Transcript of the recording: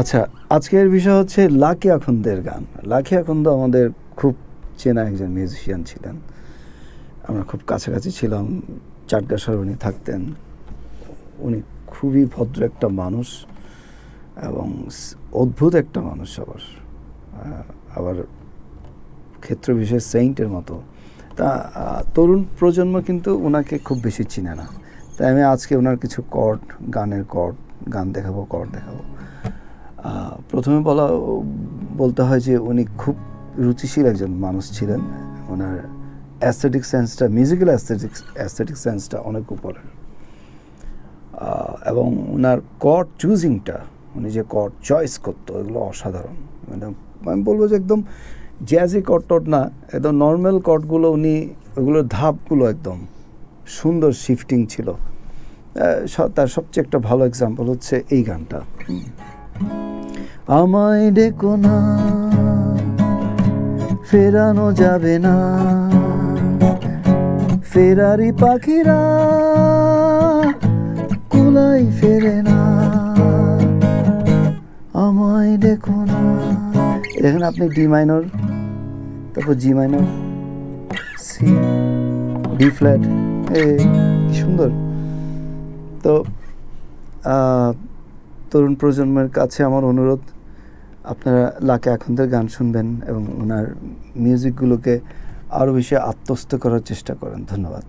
আচ্ছা আজকের বিষয় হচ্ছে লাকি আখন্দের গান। লাকি আখন্দ আমাদের খুব চেনা একজন মিউজিশিয়ান ছিলেন। আমরা খুব কাছাকাছি ছিলাম চাটগাছার উনি থাকতেন। উনি খুবই ভদ্র একটা মানুষ এবং অদ্ভুত একটা মানুষ আবার। আবার ক্ষেত্র বিশেষ সেইন্টের মতো। তা তরুণ প্রজন্ম কিন্তু ওনাকে খুব বেশি চিনে না। তাই আমি আজকে ওনার কিছু কর্ড গানের কর্ড গান দেখাবো কর্ড দেখাবো। প্রথমে বলা, বলতে হয় যে উনি খুব রুচিশীল একজন মানুষ ছিলেন। ওনার অ্যাস্থেটিক সেন্সটা মিউজিক্যাল অ্যাস্থেটিক অ্যাস্থেটিক সেন্সটা অনেক উপরের এবং ওনার কর্ড চুজিংটা উনি যে কর্ড চয়েস করতো, এগুলো অসাধারণ। মানে আমি বলব যে একদম জ্যাজি কর্ড টট না, একদম নর্মাল কর্ডগুলো উনি, ওগুলোর ধাপগুলো একদম সুন্দর শিফটিং ছিল। তার সবচেয়ে একটা ভালো এক্সাম্পল হচ্ছে এই গানটা। আমায় ডেকো না, ফেরানো যাবে না। ফেরারি পাখিরা কুলাই ফেরে না। আমায় ডেকো না। দেখেন আপনি ডি মাইনর তারপর G minor C D flat এ কি সুন্দর। তো তরুণ প্রজন্মের কাছে আমার অনুরোধ আপনারা লাকে এখনদের গান শুনবেন এবং ওনার মিউজিকগুলোকে আরও বেশি আত্মস্থ করার চেষ্টা করেন। ধন্যবাদ।